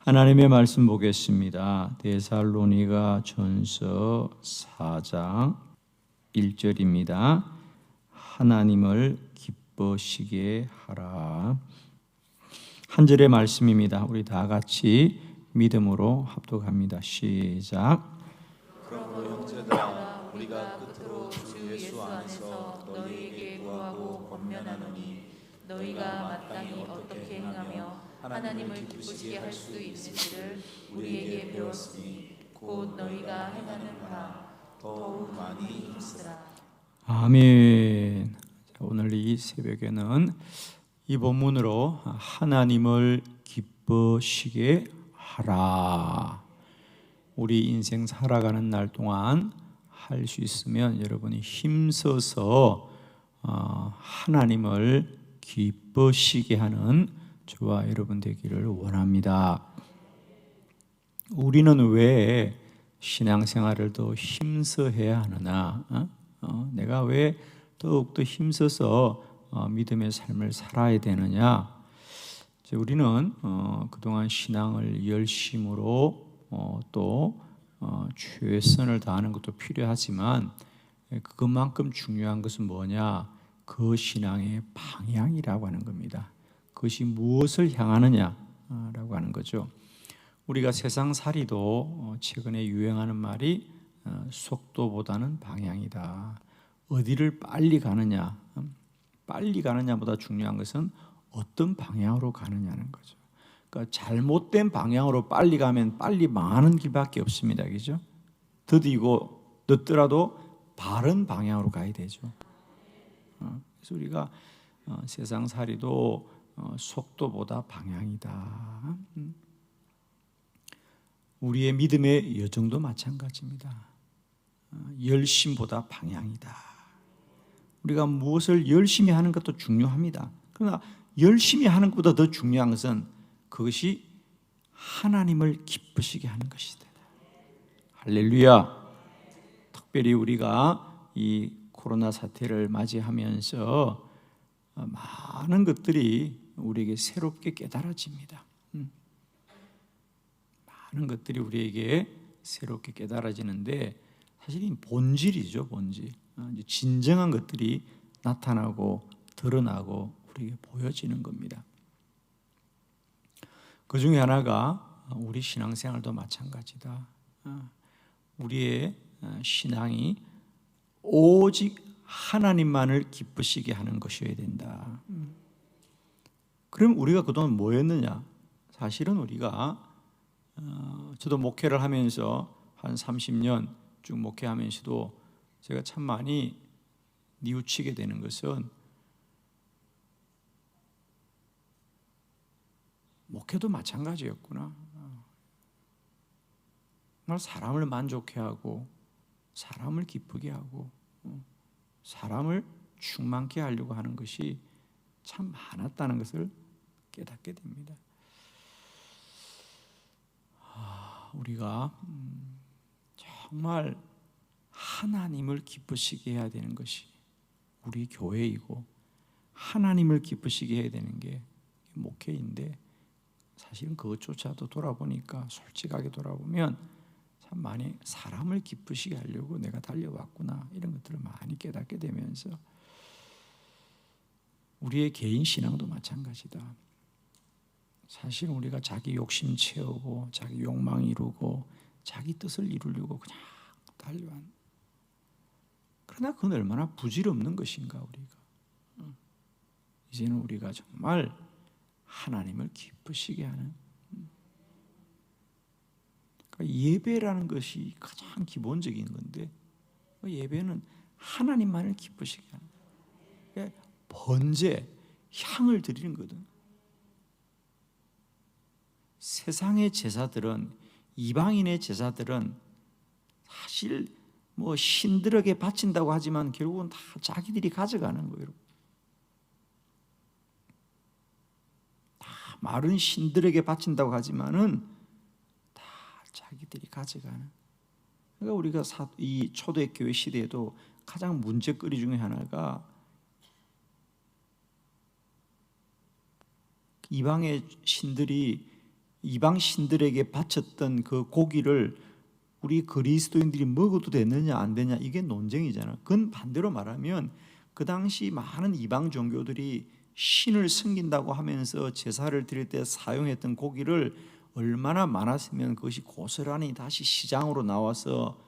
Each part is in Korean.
하나님의 말씀 보겠습니다. 데살로니가 전서 4장 1절입니다. 하나님을 기뻐시게 하라. 한 절의 말씀입니다. 우리 다 같이 믿음으로 합독합니다. 시작. 그러므로 형제들아 우리가 끝으로 주 예수 안에서 너희에게 구하고 권면하노니 너희가 마땅히 어떻게 행하며 하나님을 기쁘시게 할 수 있는지를 우리에게 배웠으니 곧 너희가 행하는 바 더욱 많이 힘쓰라 아멘. 자, 오늘 이 새벽에는 이 본문으로 하나님을 기쁘시게 하라. 우리 인생 살아가는 날 동안 할 수 있으면 여러분이 힘써서 어, 하나님을 기쁘시게 하는 저와 여러분 되기를 원합니다. 우리는 왜 신앙생활을 더 힘써 해야 하느냐? 어? 어, 내가 왜 더욱더 힘써서 어, 믿음의 삶을 살아야 되느냐? 우리는 어, 그동안 신앙을 열심으로 어, 또 어, 최선을 다하는 것도 필요하지만 예, 그것만큼 중요한 것은 뭐냐? 그 신앙의 방향이라고 하는 겁니다. 그것이 무엇을 향하느냐라고 하는 거죠. 우리가 세상 살이도 어, 최근에 유행하는 말이 어, 속도보다는 방향이다. 어디를 빨리 가느냐, 음, 빨리 가느냐보다 중요한 것은 어떤 방향으로 가느냐는 거죠. 그러니까 잘못된 방향으로 빨리 가면 빨리 망하는 길밖에 없습니다. 그죠? 더디고 늦더라도 바른 방향으로 가야 되죠. 어, 그래서 우리가 어, 세상 살이도 어, 속도보다 방향이다. 음. 우리의 믿음의 여정도 마찬가지입니다. 열심보다 방향이다. 우리가 무엇을 열심히 하는 것도 중요합니다. 그러나 열심히 하는 것보다 더 중요한 것은 그것이 하나님을 기쁘시게 하는 것이다. 할렐루야. 특별히 우리가 이 코로나 사태를 맞이하면서 많은 것들이 우리에게 새롭게 깨달아집니다. 음. 많은 것들이 우리에게 새롭게 깨달아지는데 사실 이 본질이죠, 본질. 어, 진정한 것들이 나타나고 드러나고 우리에게 보여지는 겁니다. 그 중에 하나가 우리 신앙생활도 마찬가지다. 어, 우리의 어, 신앙이 오직 하나님만을 기쁘시게 하는 것이어야 된다. 음. 그럼 우리가 그동안 뭐였느냐? 사실은 우리가 저도 목회를 하면서 한 30년 쭉 목회하면서도 제가 참 많이 뉘우치게 되는 것은 목회도 마찬가지였구나. 정말 사람을 만족해 하고 사람을 기쁘게 하고 어, 사람을 충만케 하려고 하는 것이 참 많았다는 것을 깨닫게 됩니다. 아, 우리가 음, 정말 하나님을 기쁘시게 해야 되는 것이 우리 교회이고 하나님을 기쁘시게 해야 되는 게 목회인데 사실은 그것조차도 돌아보니까 솔직하게 돌아보면 참 많이 사람을 기쁘시게 하려고 내가 달려왔구나 이런 것들을 많이 깨닫게 되면서 우리의 개인 신앙도 마찬가지다. 사실 우리가 자기 욕심 채우고 자기 욕망 이루고 자기 뜻을 이루려고 그냥 달려왔. 그러나 그건 얼마나 부질없는 것인가 우리가. 이제는 우리가 정말 하나님을 기쁘시게 하는 그러니까 예배라는 것이 가장 기본적인 건데 그 예배는 하나님만을 기쁘시게 하는 그러니까 번제 향을 드리는 거든. 세상의 제사들은 이방인의 제사들은 사실 뭐 신들에게 바친다고 하지만 결국은 다 자기들이 가져가는 거예요. 다 마른 신들에게 바친다고 하지만은 다 자기들이 가져가는. 그러니까 우리가 이 초대 교회 시대에도 가장 문제거리 중에 하나가 이방의 신들이 이방 신들에게 바쳤던 그 고기를 우리 그리스도인들이 먹어도 되느냐 안 되냐 이게 논쟁이잖아. 그건 반대로 말하면 그 당시 많은 이방 종교들이 신을 섬긴다고 하면서 제사를 드릴 때 사용했던 고기를 얼마나 많았으면 그것이 고스란히 다시 시장으로 나와서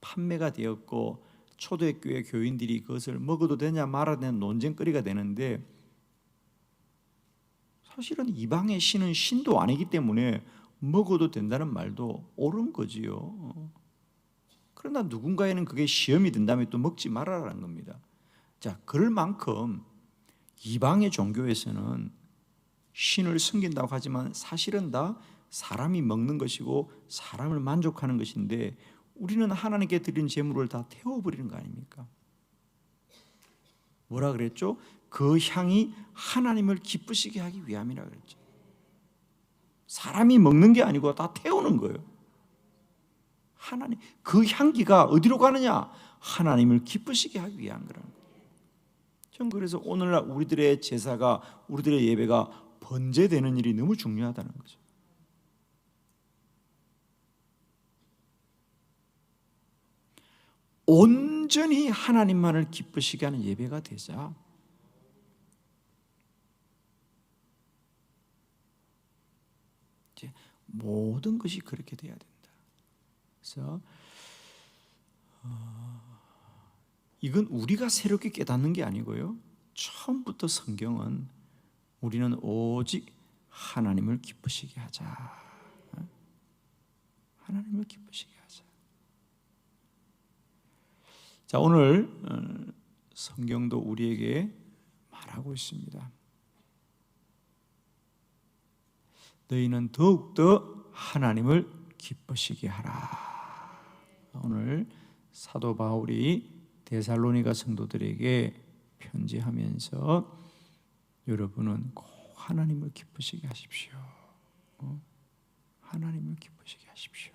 판매가 되었고 초대교회 교인들이 그것을 먹어도 되냐 말아야 되는 논쟁거리가 되는데 사실은 이방의 신은 신도 아니기 때문에 먹어도 된다는 말도 옳은 거지요. 그러나 누군가에는 그게 시험이 된다면 또 먹지 말아라는 겁니다. 자, 그럴 만큼 이방의 종교에서는 신을 섬긴다고 하지만 사실은 다 사람이 먹는 것이고 사람을 만족하는 것인데 우리는 하나님께 드린 제물을 다 태워버리는 거 아닙니까? 뭐라 그랬죠? 그 향이 하나님을 기쁘시게 하기 위함이라 그랬죠. 사람이 먹는 게 아니고 다 태우는 거예요. 하나님 그 향기가 어디로 가느냐? 하나님을 기쁘시게 하기 위한 거라는 거예요. 전 그래서 오늘날 우리들의 제사가 우리들의 예배가 번제되는 일이 너무 중요하다는 거죠. 온전히 하나님만을 기쁘시게 하는 예배가 되자 이제 모든 것이 그렇게 돼야 된다. 그래서 어, 이건 우리가 새롭게 깨닫는 게 아니고요. 처음부터 성경은 우리는 오직 하나님을 기쁘시게 하자. 어? 하나님을 기쁘시게 하자. 자, 오늘 어, 성경도 우리에게 말하고 있습니다. 너희는 더욱더 하나님을 기쁘시게 하라. 오늘 사도 바울이 데살로니가 성도들에게 편지하면서 여러분은 꼭 하나님을 기쁘시게 하십시오. 어? 하나님을 기쁘시게 하십시오.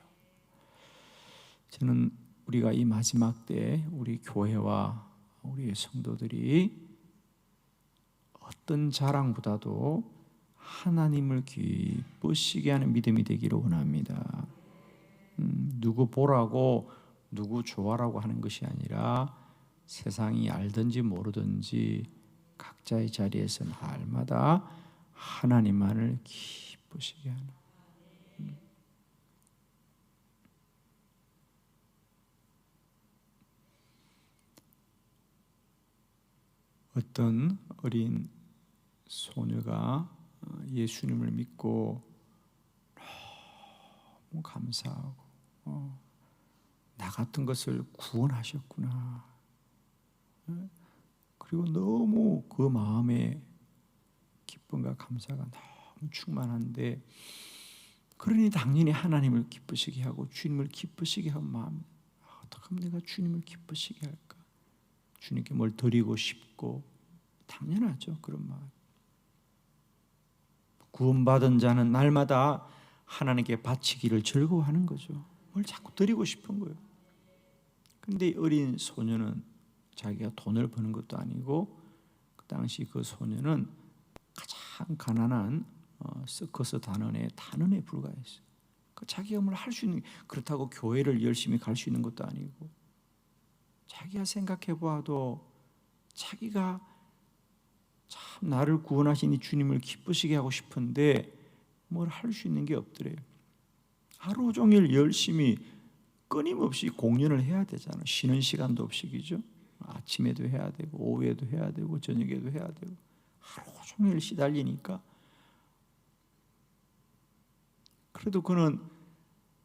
저는 우리가 이 마지막 때 우리 교회와 우리 성도들이 어떤 자랑보다도 하나님을 기쁘시게 하는 믿음이 되기를 원합니다. 음, 누구 보라고 누구 좋아라고 하는 것이 아니라 세상이 알든지 모르든지 각자의 자리에서 날마다 하나님만을 기쁘시게 하는 음. 어떤 어린 소녀가 예수님을 믿고 너무 감사하고 어, 나 같은 것을 구원하셨구나. 어? 그리고 너무 그 마음에 기쁨과 감사가 너무 충만한데 그러니 당연히 하나님을 기쁘시게 하고 주님을 기쁘시게 한 마음 아, 어떻게 하면 내가 주님을 기쁘시게 할까 주님께 뭘 드리고 싶고 당연하죠 그런 마음 구원받은 자는 날마다 하나님께 바치기를 즐거워하는 거죠 뭘 자꾸 드리고 싶은 거예요 근데 어린 소녀는 자기가 돈을 버는 것도 아니고 그 당시 그 소녀는 가장 가난한 어, 서커스 단원의 단원에 불과했어요. 그 자기가 뭘 할 수 있는 그렇다고 교회를 열심히 갈 수 있는 것도 아니고 자기가 생각해 보아도 자기가 참 나를 구원하신 이 주님을 기쁘시게 하고 싶은데 뭘 할 수 있는 게 없더래요. 하루 종일 열심히 끊임없이 공연을 해야 되잖아. 쉬는 시간도 없이 그죠? 아침에도 해야 되고 오후에도 해야 되고 저녁에도 해야 되고 하루 종일 시달리니까 그래도 그는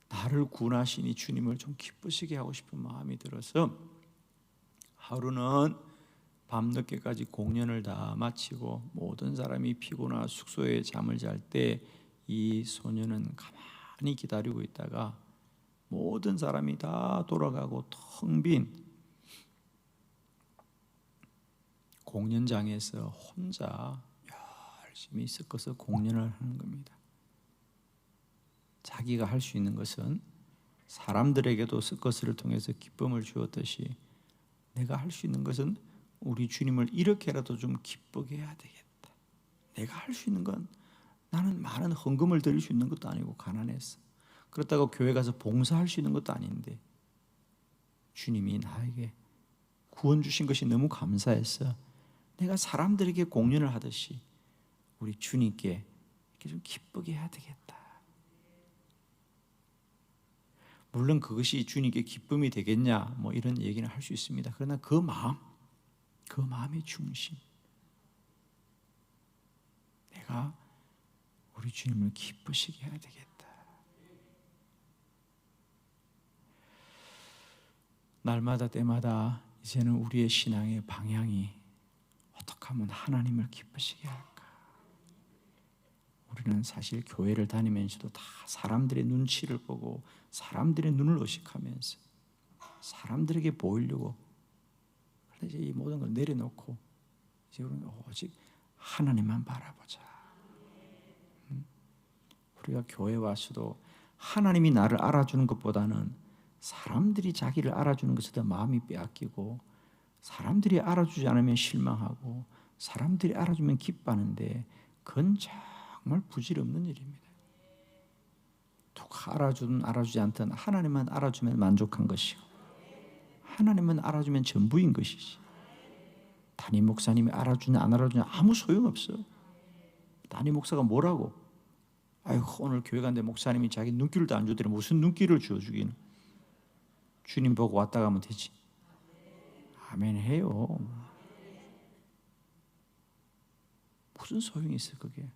나를 구원하시니 주님을 좀 기쁘시게 하고 싶은 마음이 들어서 하루는 밤늦게까지 공연을 다 마치고 모든 사람이 피곤하 숙소에 잠을 잘 때 이 소녀는 가만히 기다리고 있다가 모든 사람이 다 돌아가고 텅 빈 공연장에서 혼자 열심히 섞어서 공연을 하는 겁니다. 자기가 할 수 있는 것은 사람들에게도 섞어스를 통해서 기쁨을 주었듯이 내가 할 수 있는 것은 우리 주님을 이렇게라도 좀 기쁘게 해야 되겠다. 내가 할 수 있는 건 나는 많은 헌금을 드릴 수 있는 것도 아니고 가난했어. 그렇다고 교회 가서 봉사할 수 있는 것도 아닌데 주님이 나에게 구원 주신 것이 너무 감사했어. 내가 사람들에게 공연을 하듯이 우리 주님께 이렇게 좀 기쁘게 해야 되겠다. 물론 그것이 주님께 기쁨이 되겠냐 뭐 이런 얘기는 할 수 있습니다. 그러나 그 마음, 그 마음의 중심, 내가 우리 주님을 기쁘시게 해야 되겠다. 날마다 때마다 이제는 우리의 신앙의 방향이 어떻게 하면 하나님을 기쁘시게 할까? 우리는 사실 교회를 다니면서도 다 사람들의 눈치를 보고 사람들의 눈을 의식하면서 사람들에게 보이려고 이제 이 모든 걸 내려놓고 이제 우리는 오직 하나님만 바라보자. 음? 우리가 교회 와서도 하나님이 나를 알아주는 것보다는 사람들이 자기를 알아주는 것에 더 마음이 빼앗기고 사람들이 알아주지 않으면 실망하고 사람들이 알아주면 기뻐하는데 그건 정말 부질없는 일입니다. 누가 알아주든 알아주지 않든 하나님만 알아주면 만족한 것이고 하나님만 알아주면 전부인 것이지. 담임 목사님이 알아주냐 안 알아주냐 아무 소용없어. 담임 목사가 뭐라고? 아이고 오늘 교회 간데 목사님이 자기 눈길도 안 주더니 무슨 눈길을 주어 주기는. 주님 보고 왔다 가면 되지. 아멘 해요. 무슨 소용이 있어 그게?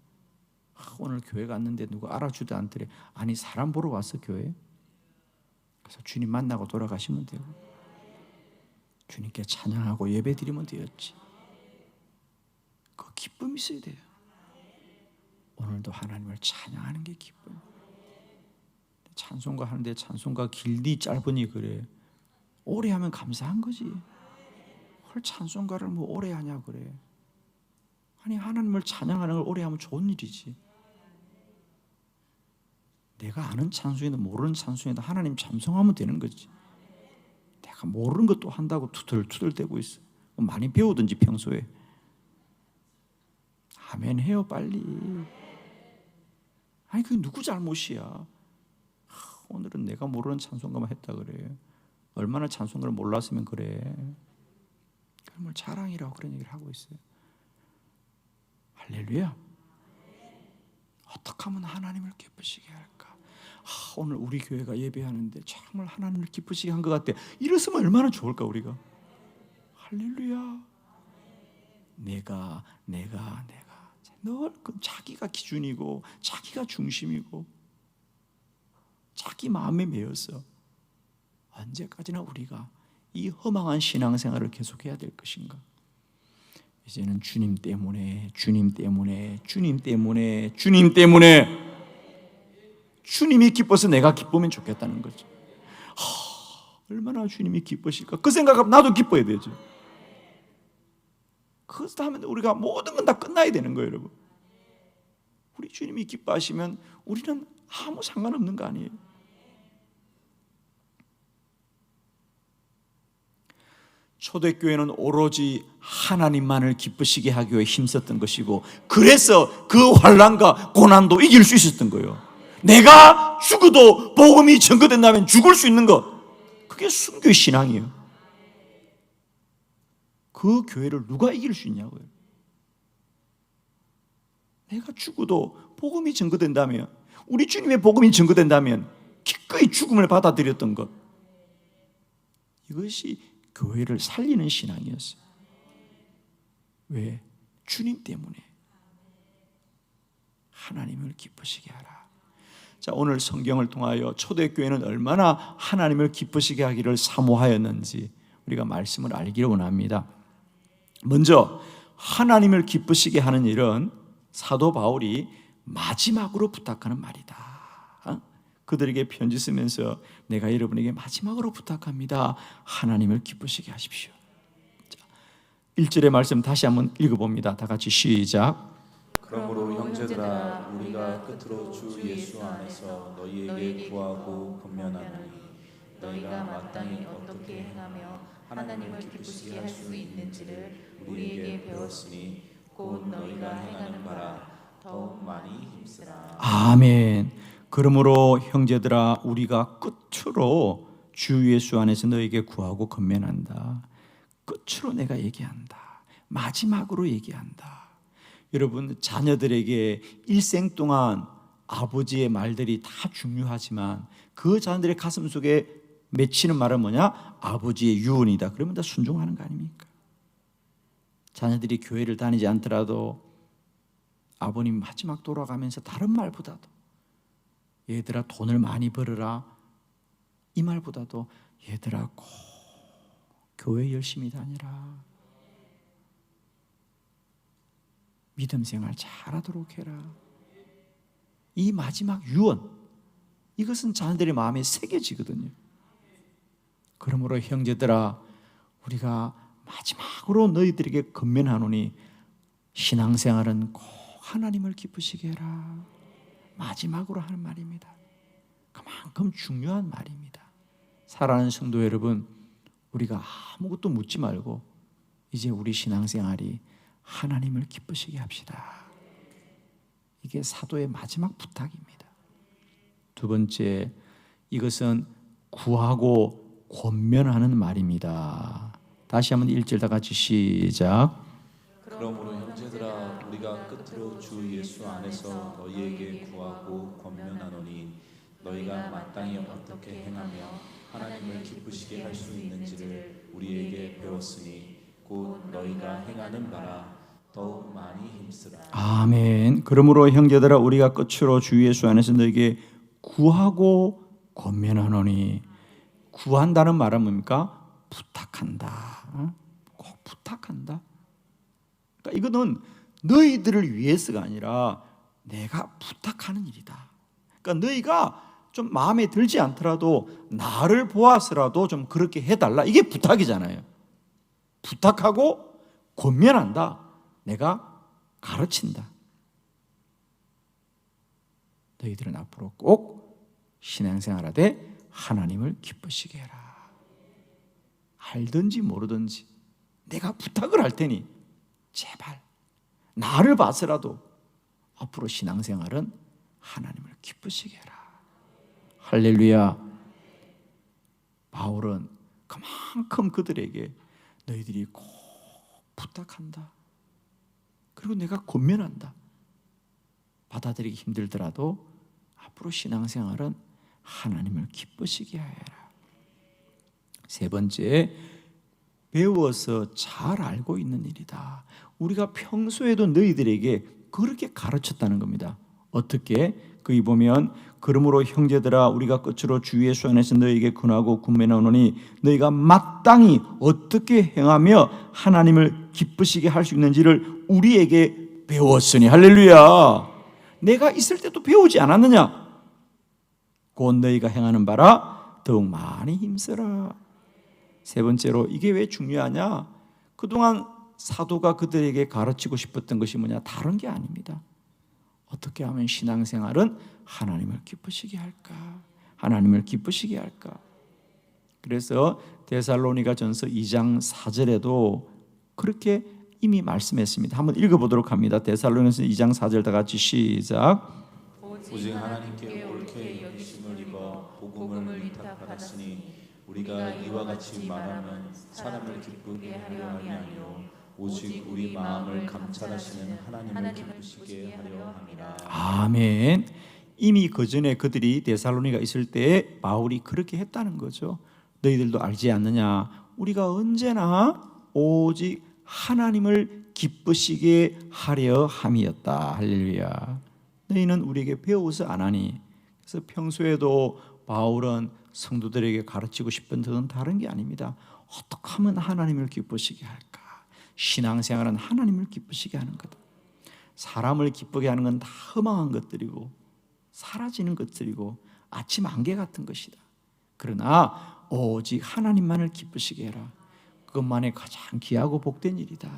아, 오늘 교회 갔는데 누가 알아주도 않더래. 아니 사람 보러 왔어 교회. 그래서 주님 만나고 돌아가시면 되고 주님께 찬양하고 예배 드리면 되었지. 그 기쁨이 있어야 돼요. 오늘도 하나님을 찬양하는 게 기쁨. 찬송가 하는데 찬송가 길디 짧으니 그래. 오래 하면 감사한 거지. 헐 찬송가를 뭐 오래 하냐 그래. 아니 하나님을 찬양하는 걸 오래 하면 좋은 일이지. 내가 아는 찬송이든 모르는 찬송이든 하나님 찬송하면 되는 거지. 모르는 것도 한다고 투덜투덜대고 있어. 많이 배우든지 평소에. 아멘 해요 빨리. 아니 그게 누구 잘못이야. 오늘은 내가 모르는 찬송가만 했다 그래. 얼마나 찬송가를 몰랐으면 그래. 그걸 자랑이라고 그런 얘기를 하고 있어요. 할렐루야. 어떻게 하면 하나님을 기쁘시게 할까? 아, 오늘 우리 교회가 예배하는데 정말 하나님을 기쁘시게 한 것 같아. 이랬으면 얼마나 좋을까 우리가. 할렐루야. 내가 내가 내가 늘그 자기가 기준이고 자기가 중심이고 자기 마음에 매여서 언제까지나 우리가 이 허망한 신앙생활을 계속해야 될 것인가? 이제는 주님 때문에, 주님 때문에, 주님 때문에, 주님 때문에 주님이 기뻐서 내가 기쁘면 좋겠다는 거죠. 하, 얼마나 주님이 기쁘실까? 그 생각하면 나도 기뻐야 되죠. 그것도 하면 우리가 모든 건 다 끝나야 되는 거예요, 여러분. 우리 주님이 기뻐하시면 우리는 아무 상관없는 거 아니에요. 초대교회는 오로지 하나님만을 기쁘시게 하기 위해 힘썼던 것이고 그래서 그 환란과 고난도 이길 수 있었던 거예요. 내가 죽어도 복음이 전거된다면 죽을 수 있는 것 그게 순교의 신앙이에요. 그 교회를 누가 이길 수 있냐고요. 내가 죽어도 복음이 증거된다면 우리 주님의 복음이 증거된다면 기꺼이 죽음을 받아들였던 것 이것이 교회를 살리는 신앙이었어요. 왜? 주님 때문에 하나님을 기쁘시게 하라. 자, 오늘 성경을 통하여 초대교회는 얼마나 하나님을 기쁘시게 하기를 사모하였는지 우리가 말씀을 알기를 원합니다. 먼저 하나님을 기쁘시게 하는 일은 사도 바울이 마지막으로 부탁하는 말이다. 어? 그들에게 편지 쓰면서 내가 여러분에게 마지막으로 부탁합니다. 하나님을 기쁘시게 하십시오. 자, 1절의 말씀 다시 한번 읽어봅니다. 다 같이 시작. 그러므로 형제들아 우리가 끝으로 주 예수 안에서 너희에게 구하고 권면하노니 너희가 마땅히 어떻게 행하며 하나님을 기쁘시게 할 수 있는지를 우리에게 배웠으니 곧 너희가 행하는 바라 더욱 많이 힘쓰라 아멘. 그러므로 형제들아 우리가 끝으로 주 예수 안에서 너에게 구하고 건면한다. 끝으로 내가 얘기한다. 마지막으로 얘기한다. 여러분 자녀들에게 일생 동안 아버지의 말들이 다 중요하지만 그 자녀들의 가슴 속에 맺히는 말은 뭐냐? 아버지의 유언이다. 그러면 다 순종하는 거 아닙니까? 자녀들이 교회를 다니지 않더라도 아버님 마지막 돌아가면서 다른 말보다도 얘들아 돈을 많이 벌어라 이 말보다도 얘들아 꼭 교회 열심히 다니라 믿음 생활 잘하도록 해라 이 마지막 유언 이것은 자녀들의 마음에 새겨지거든요 그러므로 형제들아 우리가 마지막으로 너희들에게 건면하노니 신앙생활은 꼭 하나님을 기쁘시게 해라 마지막으로 하는 말입니다. 그만큼 중요한 말입니다. 사랑하는 성도 여러분, 우리가 아무것도 묻지 말고 이제 우리 신앙생활이 하나님을 기쁘시게 합시다. 이게 사도의 마지막 부탁입니다. 두 번째, 이것은 구하고 권면하는 말입니다. 다시 한번 1절 다 같이 시작. 그러므로 형제들아 우리가 끝으로 주 예수 안에서 너희에게 구하고 권면하노니 너희가 마땅히 어떻게 행하며 하나님을 기쁘시게 할 수 있는지를 우리에게 배웠으니 곧 너희가 행하는 바라 더욱 많이 힘쓰라 아멘. 그러므로 형제들아 우리가 끝으로 주 예수 안에서 너에게 구하고 권면하노니 구한다는 말은 뭡니까? 부탁한다. 어? 꼭 부탁한다. 그러니까 이거는 너희들을 위해서가 아니라 내가 부탁하는 일이다. 그러니까 너희가 좀 마음에 들지 않더라도 나를 보아서라도 좀 그렇게 해달라. 이게 부탁이잖아요. 부탁하고 권면한다. 내가 가르친다. 너희들은 앞으로 꼭 신앙생활하되 하나님을 기쁘시게 해라. 알든지 모르든지 내가 부탁을 할 테니 제발 나를 봐서라도 앞으로 신앙생활은 하나님을 기쁘시게 해라. 할렐루야. 바울은 그만큼 그들에게 너희들이 꼭 부탁한다. 그리고 내가 권면한다. 받아들이기 힘들더라도 앞으로 신앙생활은 하나님을 기쁘시게 하여라. 세 번째, 배워서 잘 알고 있는 일이다. 우리가 평소에도 너희들에게 그렇게 가르쳤다는 겁니다. 어떻게? 거기 보면 그러므로 형제들아 우리가 끝으로 주 예수 안에서 너희에게 근하고 군매나오니 너희가 마땅히 어떻게 행하며 하나님을 기쁘시게 할 수 있는지를 우리에게 배웠으니 할렐루야. 내가 있을 때도 배우지 않았느냐? 곧 너희가 행하는 바라 더욱 많이 힘써라. 세 번째로 이게 왜 중요하냐? 그동안 사도가 그들에게 가르치고 싶었던 것이 뭐냐? 다른 게 아닙니다. 어떻게 하면 신앙생활은 하나님을 기쁘시게 할까? 하나님을 기쁘시게 할까? 그래서 데살로니가 전서 2장 4절에도 그렇게 이미 말씀했습니다. 한번 읽어보도록 합니다. 데살로니가서 2장 4절 다 같이 시작. 오직 하나님께 옳게 여기심을 입어 복음을 위탁받았으니 우리가 이와 같이 말하면 사람을 기쁘게 하려 함이 아니요 오직 우리 마음을 감찰하시는 하나님을 기쁘시게 하려 함이라 아멘. 이미 그 전에 그들이 데살로니가 있을 때 바울이 그렇게 했다는 거죠. 너희들도 알지 않느냐? 우리가 언제나 오직 하나님을 기쁘시게 하려 함이었다. 할렐루야. 너희는 우리에게 배워서 안 하니. 그래서 평소에도 바울은 성도들에게 가르치고 싶은 뜻은 다른 게 아닙니다. 어떻게 하면 하나님을 기쁘시게 할까? 신앙생활은 하나님을 기쁘시게 하는 거다. 사람을 기쁘게 하는 건 다 허망한 것들이고 사라지는 것들이고 아침 안개 같은 것이다. 그러나 오직 하나님만을 기쁘시게 해라. 그것만이 가장 귀하고 복된 일이다.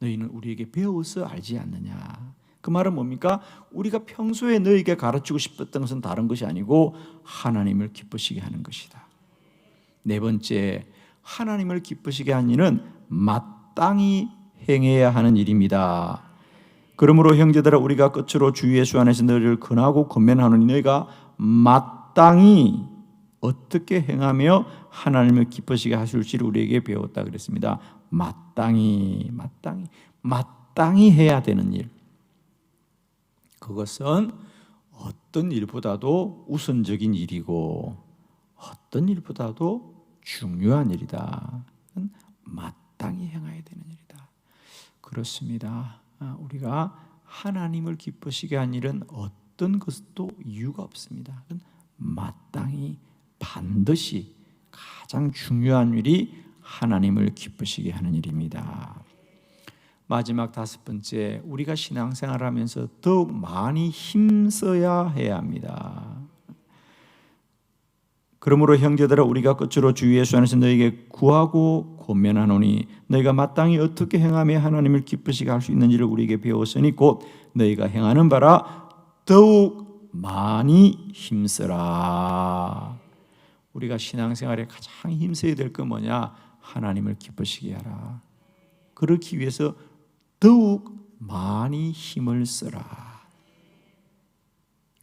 너희는 우리에게 배워서 알지 않느냐? 그 말은 뭡니까? 우리가 평소에 너에게 가르치고 싶었던 것은 다른 것이 아니고 하나님을 기쁘시게 하는 것이다. 네 번째, 하나님을 기쁘시게 하는 일은 마땅히 행해야 하는 일입니다. 그러므로 형제들아 우리가 끝으로 주 예수 안에서 너희를 근하고 건면하노니 너희가 마땅히 어떻게 행하며 하나님을 기쁘시게 하실지를 우리에게 배웠다 그랬습니다. 마땅히 마땅히 마땅히 해야 되는 일. 그것은 어떤 일보다도 우선적인 일이고 어떤 일보다도 중요한 일이다. 마땅히 행해야 되는 일이다. 그렇습니다. 아, 우리가 하나님을 기쁘시게 한 일은 어떤 것도 이유가 없습니다. 마땅히 반드시 가장 중요한 일이 하나님을 기쁘시게 하는 일입니다. 마지막 다섯 번째, 우리가 신앙생활 하면서 더욱 많이 힘써야 해야 합니다. 그러므로 형제들아 우리가 끝으로 주 예수 안에서 너에게 구하고 권면하노니 너희가 마땅히 어떻게 행하며 하나님을 기쁘시게 할 수 있는지를 우리에게 배웠으니 곧 너희가 행하는 바라 더욱 많이 힘쓰라. 우리가 신앙생활에 가장 힘써야 될거 뭐냐? 하나님을 기쁘시게 하라. 그렇기 위해서 더욱 많이 힘을 쓰라.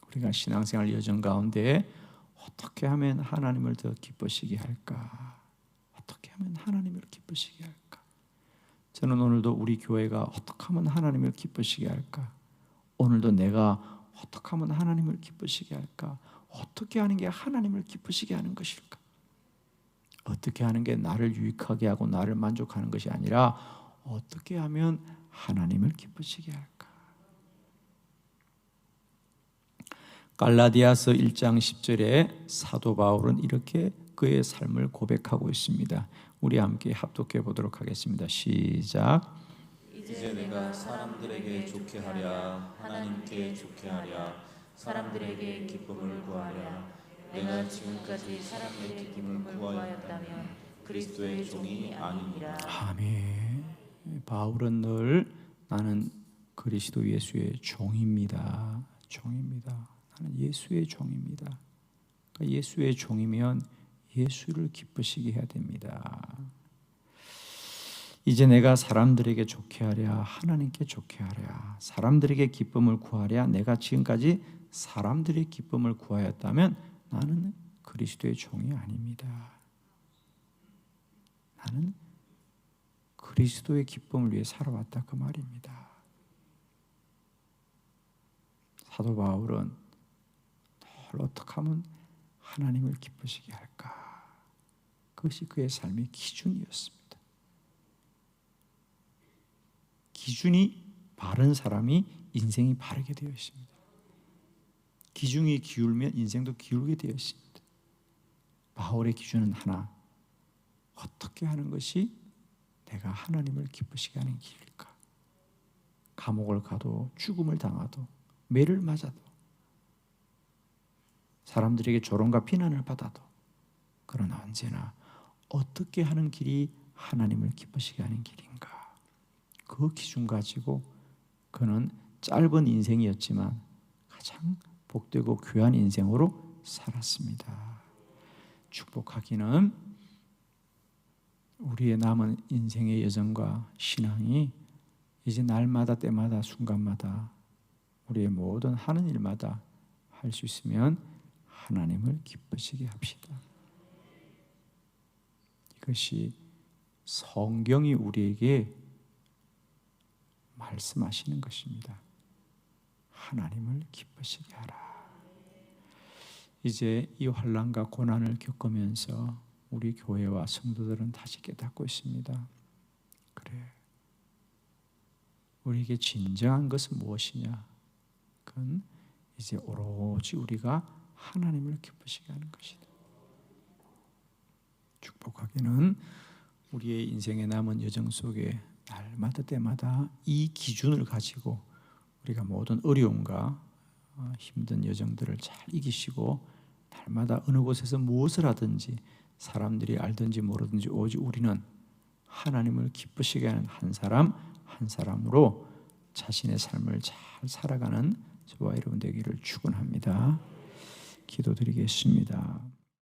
우리가 신앙생활 여정 가운데 어떻게 하면 하나님을 더 기쁘시게 할까? 어떻게 하면 하나님을 기쁘시게 할까? 저는 오늘도 우리 교회가 어떻게 하면 하나님을 기쁘시게 할까? 오늘도 내가 어떻게 하면 하나님을 기쁘시게 할까? 어떻게 하는 게 하나님을 기쁘시게 하는 것일까? 어떻게 하는 게 나를 유익하게 하고 나를 만족하는 것이 아니라 어떻게 하면 하나님을 기쁘시게 할까? 갈라디아서 1장 10절에 사도 바울은 이렇게 그의 삶을 고백하고 있습니다. 우리 함께 합독해 보도록 하겠습니다. 시작. 이제 내가 사람들에게 좋게 하랴 하나님께 좋게 하랴 사람들에게 기쁨을 구하랴 내가 지금까지 사람들의 기쁨을 구하였다면 그리스도의 종이 아니니라 아멘. 바울은 늘 나는 그리스도 예수의 종입니다. 종입니다. 나는 예수의 종입니다. 그러니까 예수의 종이면 예수를 기쁘시게 해야 됩니다. 이제 내가 사람들에게 좋게 하랴 하나님께 좋게 하랴 사람들에게 기쁨을 구하랴 내가 지금까지 사람들의 기쁨을 구하였다면 나는 그리스도의 종이 아닙니다. 나는 그리스도의 기쁨을 위해 살아왔다 그 말입니다. 사도 바울은 늘 어떻게 하면 하나님을 기쁘시게 할까? 그것이 그의 삶의 기준이었습니다. 기준이 바른 사람이 인생이 바르게 되어 있습니다. 기준이 기울면 인생도 기울게 되어 있습니다. 바울의 기준은 하나. 어떻게 하는 것이 내가 하나님을 기쁘시게 하는 길일까? 감옥을 가도 죽음을 당하도 매를 맞아도 사람들에게 조롱과 비난을 받아도 그러나 언제나 어떻게 하는 길이 하나님을 기쁘시게 하는 길인가? 그 기준 가지고 그는 짧은 인생이었지만 가장 복되고 귀한 인생으로 살았습니다. 축복하기는 우리의 남은 인생의 여정과 신앙이 이제 날마다 때마다 순간마다 우리의 모든 하는 일마다 할 수 있으면 하나님을 기쁘시게 합시다. 이것이 성경이 우리에게 말씀하시는 것입니다. 하나님을 기쁘시게 하라. 이제 이 환란과 고난을 겪으면서 우리 교회와 성도들은 다시 깨닫고 있습니다. 그래. 우리에게 진정한 것은 무엇이냐? 그건 이제 오로지 우리가 하나님을 기쁘시게 하는 것이다. 축복하기는 우리의 인생의 남은 여정 속에 날마다 때마다 이 기준을 가지고 우리가 모든 어려움과 어, 힘든 여정들을 잘 이기시고 날마다 어느 곳에서 무엇을 하든지 사람들이 알든지 모르든지 오직 우리는 하나님을 기쁘시게 하는 한 사람 한 사람으로 자신의 삶을 잘 살아가는 저와 여러분 되기를 축원합니다. 기도드리겠습니다.